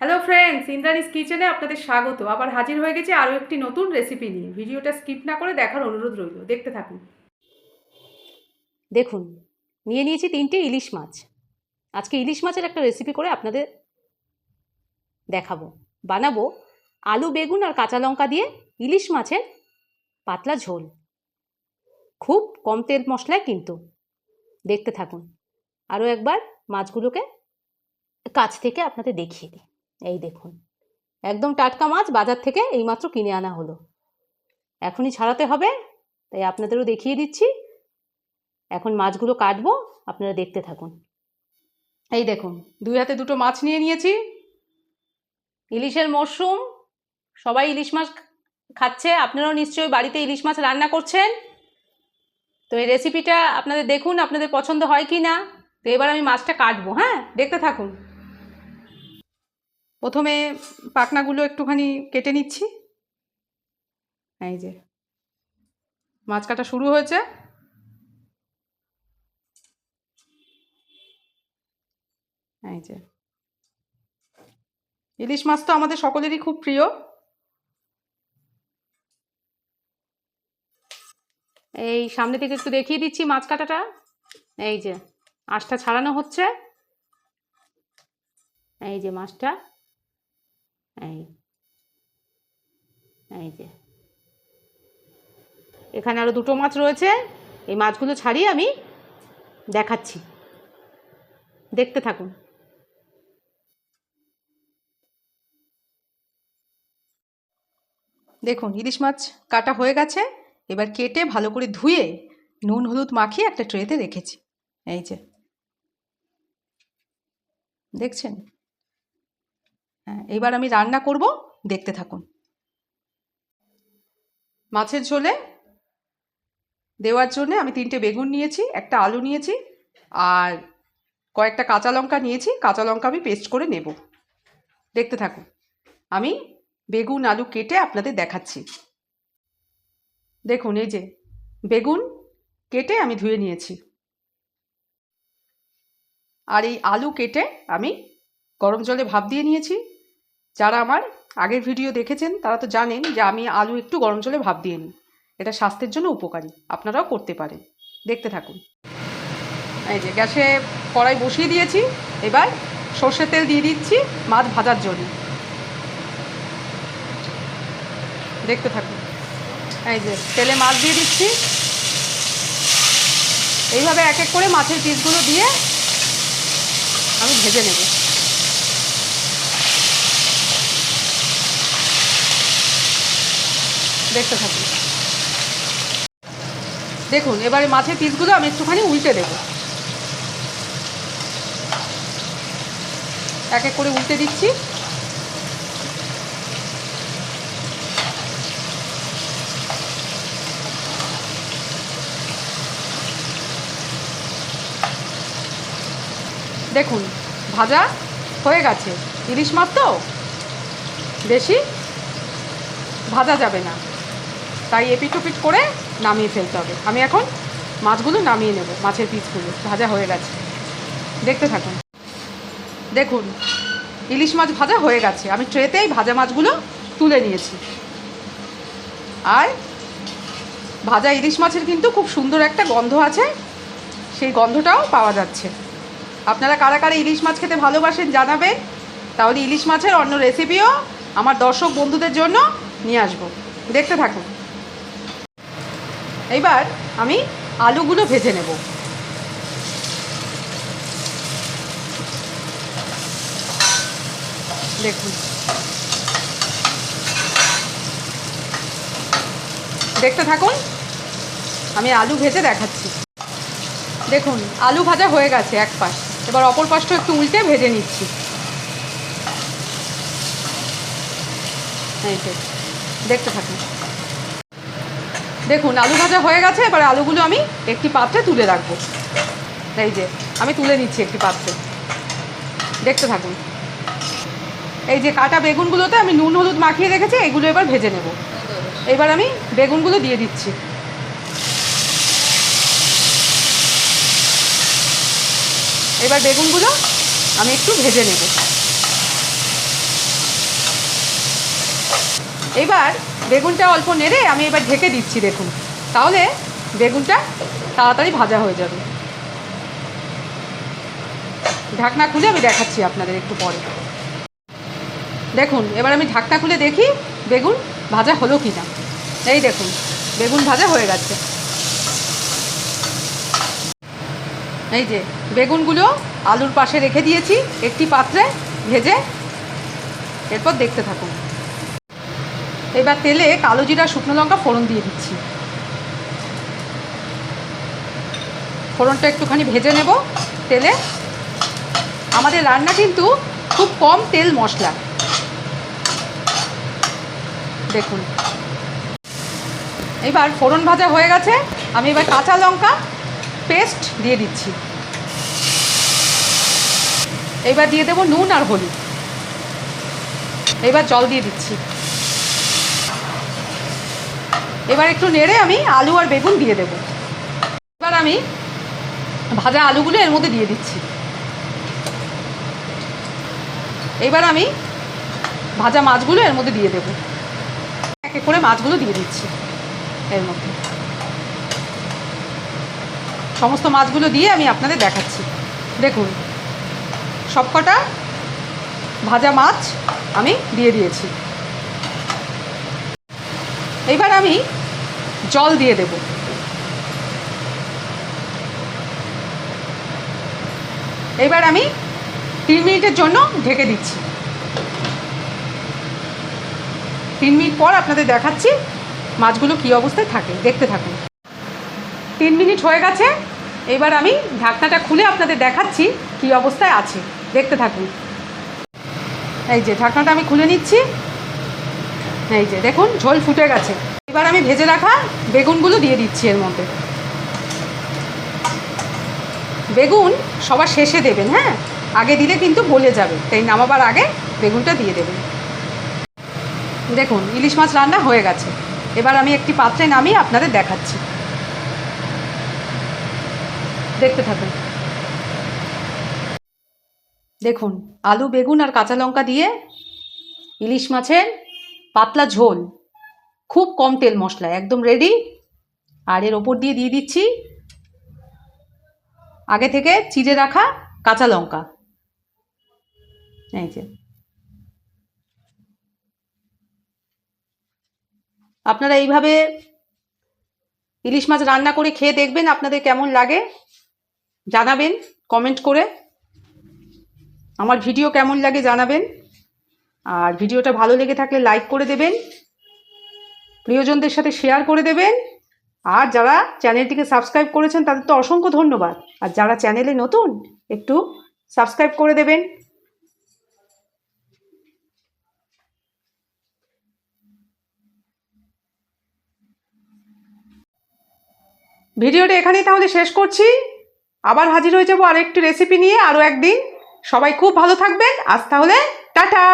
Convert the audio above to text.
Hello friends Indrani's কিচেনে আপনাদের স্বাগত। আবার হাজির হয়ে গেছে আরও একটি নতুন রেসিপি নিয়ে। ভিডিওটা স্কিপ না করে দেখার অনুরোধ রইল। দেখতে থাকুন। দেখুন, নিয়ে নিয়েছি তিনটে ইলিশ মাছ। আজকে ইলিশ মাছের একটা রেসিপি করে আপনাদের দেখাবো। বানাবো আলু, বেগুন আর কাঁচা লঙ্কা দিয়ে ইলিশ মাছের পাতলা ঝোল। খুব কম তেল মশলায় কিন্তু। দেখতে থাকুন। আরও একবার মাছগুলোকে কাছ থেকে আপনাদের দেখিয়ে দিই। এই দেখুন, একদম টাটকা মাছ বাজার থেকে এইমাত্র কিনে আনা হলো। এখনই ছাড়াতে হবে, তাই আপনাদেরও দেখিয়ে দিচ্ছি। এখন মাছগুলো কাটবো, আপনারা দেখতে থাকুন। এই দেখুন, দুই হাতে দুটো মাছ নিয়ে নিয়েছি। ইলিশের মরশুম সবাই ইলিশ মাছ খাচ্ছে, আপনারাও নিশ্চয়ই বাড়িতে ইলিশ মাছ রান্না করছেন। তো এই রেসিপিটা আপনাদের দেখুন, আপনাদের পছন্দ হয় কি না তো এবার আমি মাছটা কাটবো হ্যাঁ? দেখতে থাকুন। প্রথমে পাখনাগুলো একটুখানি কেটে নিচ্ছি। এই যে। মাছ কাটা শুরু হয়েছে। এই যে। ইলিশ মাছ তো আমাদের সকলেরই খুব প্রিয়। এই সামনে থেকে একটু দেখিয়ে দিচ্ছি মাছ কাটাটা। এই যে, আঁশটা ছাড়ানো হচ্ছে। এই যে মাছটা। এই এই যে। এখানে আরও দুটো মাছ রয়েছে। এই মাছগুলো ছাড়িয়ে আমি দেখাচ্ছি। দেখতে থাকুন। দেখুন, ইলিশ মাছ কাটা হয়ে গেছে। এবার কেটে ভালো করে ধুয়ে নুন, হলুদ মাখিয়ে একটা ট্রেতে রেখেছি। এই যে। দেখছেন? হ্যাঁ এবার আমি রান্না করব, দেখতে থাকুন। মাছের ঝোলে দেওয়ার জন্য আমি তিনটে বেগুন নিয়েছি, একটা আলু নিয়েছি, আর কয়েকটা কাঁচা লঙ্কা নিয়েছি, কাঁচা লঙ্কা আমি পেস্ট করে নেব। দেখতে থাকুন, আমি বেগুন, আলু কেটে আপনাদের দেখাচ্ছি। দেখুন, এই যে বেগুন কেটে আমি ধুয়ে নিয়েছি। আর এই আলু কেটে আমি গরম জলে ভাপ দিয়ে নিয়েছি। যারা আমার আগের ভিডিও দেখেছেন, তারা তো জানেন যে আমি আলু একটু গরম জলে ভাপ দিয়ে নিই। এটা স্বাস্থ্যের জন্য উপকারী। আপনারাও করতে পারেন। দেখতে থাকুন। এই যে গ্যাসে কড়াই বসিয়ে দিয়েছি। এবার সর্ষের তেল দিয়ে দিচ্ছি মাছ ভাজার জন্য। দেখতে থাকুন। এই যে তেলে মাছ দিয়ে দিচ্ছি। এইভাবে এক এক করে মাছের পিসগুলো দিয়ে আমি ভেজে নেব। দেখতে থাকুন দেখুন, এবারে মাছের পিসগুলো আমি একটুখানি উল্টে দেব। এক এক করে উল্টে দিচ্ছি। দেখুন, ভাজা হয়ে গেছে। ইলিশ মাছ তো? বেশি? ভাজা যাবে না। তাই এপিটোপিট করে নামিয়ে ফেলতে হবে। আমি এখন মাছগুলো নামিয়ে নেব, মাছের পিসগুলো। ভাজা হয়ে গেছে। দেখতে থাকুন। দেখুন, ইলিশ মাছ ভাজা হয়ে গেছে। আমি ট্রেতেই ভাজা মাছগুলো তুলে নিয়েছি। আর ভাজা ইলিশ মাছের কিন্তু খুব সুন্দর একটা গন্ধ আছে। সেই গন্ধটাও পাওয়া যাচ্ছে। আপনারা কারা কারা ইলিশ মাছ খেতে ভালোবাসেন জানাবেন। তাহলে ইলিশ মাছের অন্য রেসিপিও আমার দর্শক বন্ধুদের জন্য নিয়ে আসব। দেখতে থাকুন। এইবার আমি আলুগুলো ভেজে নেব। দেখুন। দেখতে থাকুন, আমি আলু ভেজে দেখাচ্ছি। দেখুন, আলু ভাজা হয়ে গেছে এক পাশ। এবার অপর পাশটা একটু উল্টে ভেজে নিচ্ছি। এই দেখতে থাকুন। দেখুন, আলু ভাজা হয়ে গেছে, এবার আলুগুলো আমি একটি পাত্রে তুলে রাখব। এই যে, আমি তুলে নিচ্ছি একটি পাত্রে। দেখতে থাকুন। এই যে কাটা বেগুনগুলোতে আমি নুন, হলুদ মাখিয়ে রেখেছি, এগুলো এবার ভেজে নেব। এবার আমি বেগুনগুলো দিয়ে দিচ্ছি। এবার বেগুনগুলো আমি একটু ভেজে নেব। এবার বেগুনটা অল্প নেড়ে আমি এবার ঢেকে দিচ্ছি দেখুন। তাহলে বেগুনটা তাড়াতাড়ি ভাজা হয়ে যাবে। ঢাকনা খুলে আমি দেখাচ্ছি আপনাদের একটু পরে। দেখুন, এবার আমি ঢাকনা খুলে দেখি বেগুন ভাজা হলো কি না এই দেখুন, বেগুন ভাজা হয়ে গেছে। এই যে, বেগুনগুলো আলুর পাশে রেখে দিয়েছি, একটি পাত্রে ভেজে এরপর দেখতে থাকুন। এবার তেলে কালো জিরা, শুকনো লঙ্কা ফোড়ন দিয়ে দিচ্ছি। ফোড়নটা একটুখানি ভেজে নেব তেলে। আমাদের রান্না কিন্তু খুব কম তেল মশলা। দেখুন। এবার ফোড়ন ভাজা হয়ে গেছে। আমি এবার কাঁচা লঙ্কা পেস্ট দিয়ে দিচ্ছি। এবার দিয়ে দেবো নুন আর হলুদ। এবার জল দিয়ে দিচ্ছি। এবার একটু নেড়ে আমি আলু আর বেগুন দিয়ে দেবো। এবার আমি ভাজা আলুগুলো এর মধ্যে দিয়ে দিচ্ছি। এবার আমি ভাজা মাছগুলো এর মধ্যে দিয়ে দেবো। এক এক করে মাছগুলো দিয়ে দিচ্ছি এর মধ্যে। সমস্ত মাছগুলো দিয়ে আমি আপনাদের দেখাচ্ছি। দেখুন, সবকটা ভাজা মাছ আমি দিয়ে দিয়েছি। এবার আমি জল দিয়ে দেব। এবার আমি তিন মিনিটের জন্য ঢেকে দিচ্ছি। তিন মিনিট পর আপনাদের দেখাচ্ছি মাছগুলো কী অবস্থায় থাকে। দেখতে থাকুন। তিন মিনিট হয়ে গেছে। এবার আমি ঢাকনাটা খুলে আপনাদের দেখাচ্ছি কী অবস্থায় আছে। দেখতে থাকুন। এই যে ঢাকনাটা আমি খুলে নিচ্ছি। এই যে দেখুন, ঝোল ফুটে গেছে। এবার আমি ভেজে রাখা বেগুনগুলো দিয়ে দিচ্ছি এর মধ্যে। বেগুন সবার শেষে দেবেন হ্যাঁ? আগে দিলে কিন্তু গলে যাবে, তাই নামাবার আগে বেগুনটা দিয়ে দেবেন। দেখুন, ইলিশ মাছ রান্না হয়ে গেছে। এবার আমি একটি পাত্রে নামিয়ে আপনাদের দেখাচ্ছি। দেখতে থাকুন। দেখুন, আলু, বেগুন আর কাঁচা লঙ্কা দিয়ে ইলিশ মাছের পাতলা ঝোল। খুব কম তেল মশলা, একদম রেডি আর এর ওপর দিয়ে দিয়ে দিচ্ছি আগে থেকে চিড়ে রাখা কাঁচা লঙ্কা। এই যে। আপনারা এইভাবে ইলিশ মাছ রান্না করে খেয়ে দেখবেন আপনাদের কেমন লাগে। জানাবেন কমেন্ট করে। আমার ভিডিও কেমন লাগে জানাবেন। আর ভিডিওটা ভালো লেগে থাকলে লাইক করে দেবেন। প্রিয়জনদের সাথে শেয়ার করে দেবেন। আর যারা চ্যানেলটিকে সাবস্ক্রাইব করেছেন, তাদের তো অসংখ্য ধন্যবাদ। আর যারা চ্যানেলে নতুন, একটু সাবস্ক্রাইব করে দেবেন। ভিডিওটা এখানেই তাহলে শেষ করছি। আবার হাজির হয়ে যাব আরেকটি রেসিপি নিয়ে আরও একদিন। সবাই খুব ভালো থাকবেন। আজ তাহলে টাটা!